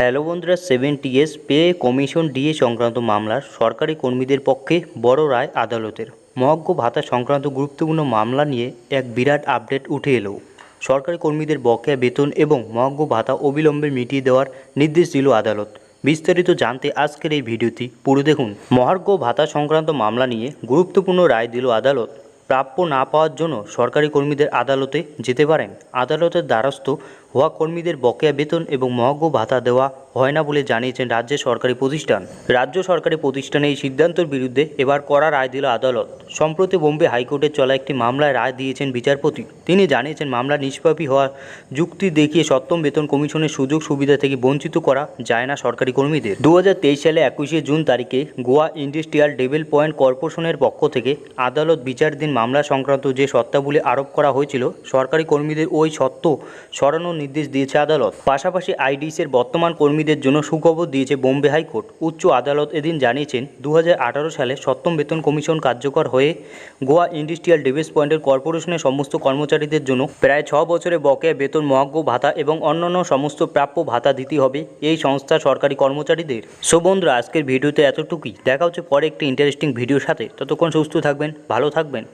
Hello বন্ধুরা seventh pay commission DA সংক্রান্ত মামলার সরকারি কর্মীদের পক্ষে বড় রায় আদালতের। মহজ্ঞ ভাতা সংক্রান্ত গুরুত্বপূর্ণ মামলা নিয়ে এক বিরাট আপডেট উঠে এলো। সরকারি কর্মীদের বকেয়া বেতন এবং মহজ্ঞ ভাতা অবিলম্বে মিটিয়ে দেওয়ার নির্দেশ দিল আদালত। বিস্তারিত জানতে আজকের এই ভিডিওটি পুরো দেখুন। মহার্ঘ ভাতা সংক্রান্ত মামলা নিয়ে গুরুত্বপূর্ণ রায় দিল আদালত। প্রাপ্য না পাওয়ার জন্য সরকারি কর্মীদের আদালতে যেতে পারেন। আদালতের দ্বারস্থ হওয়া কর্মীদের বকেয়া বেতন এবং মহাজ্ঞ ভাতা দেওয়া হয় না বলে জানিয়েছেন রাজ্যের সরকারি প্রতিষ্ঠান। রাজ্য সরকারি প্রতিষ্ঠানে এই সিদ্ধান্তের বিরুদ্ধে এবার কড়া রায় দিল আদালত। সম্প্রতি বোম্বে হাইকোর্টে চলা একটি মামলায় রায় দিয়েছেন বিচারপতি। তিনি জানিয়েছেন, মামলা নিষ্পাপী হওয়ার যুক্তি দেখিয়ে সপ্তম বেতন কমিশনের সুযোগ সুবিধা থেকে বঞ্চিত করা যায় না সরকারি কর্মীদের। দু হাজার তেইশ সালে একুশে জুন তারিখে গোয়া ইন্ডাস্ট্রিয়াল ডেভেলপমেন্ট কর্পোরেশনের পক্ষ থেকে আদালত বিচারাধীন মামলা সংক্রান্ত যে সত্তাবলী আরোপ করা হয়েছিল, সরকারি কর্মীদের ওই সত্ত্ব সরানোর নির্দেশ দিয়েছে আদালত। পাশাপাশি আইডিসের বর্তমান কর্মীদের জন্য সুখবর দিয়েছে বোম্বে হাইকোর্ট। উচ্চ আদালত এদিন জানিয়েছেন দু হাজার আঠারো সালে সপ্তম বেতন কমিশন কার্যকর হয়ে গোয়া ইন্ডাস্ট্রিয়াল ডেভেলপমেন্ট কর্পোরেশনের সমস্ত কর্মচারীদের জন্য প্রায় ছ বছরে বকেয়া বেতন মহাজ্ঞ ভাতা এবং অন্যান্য সমস্ত প্রাপ্য ভাতা দিতে হবে এই সংস্থার সরকারি কর্মচারীদের। সো বন্ধুরা, আজকের ভিডিওতে এতটুকুই। দেখা হচ্ছে পরে একটি ইন্টারেস্টিং ভিডিওর সাথে। ততক্ষণ সুস্থ থাকবেন, ভালো থাকবেন।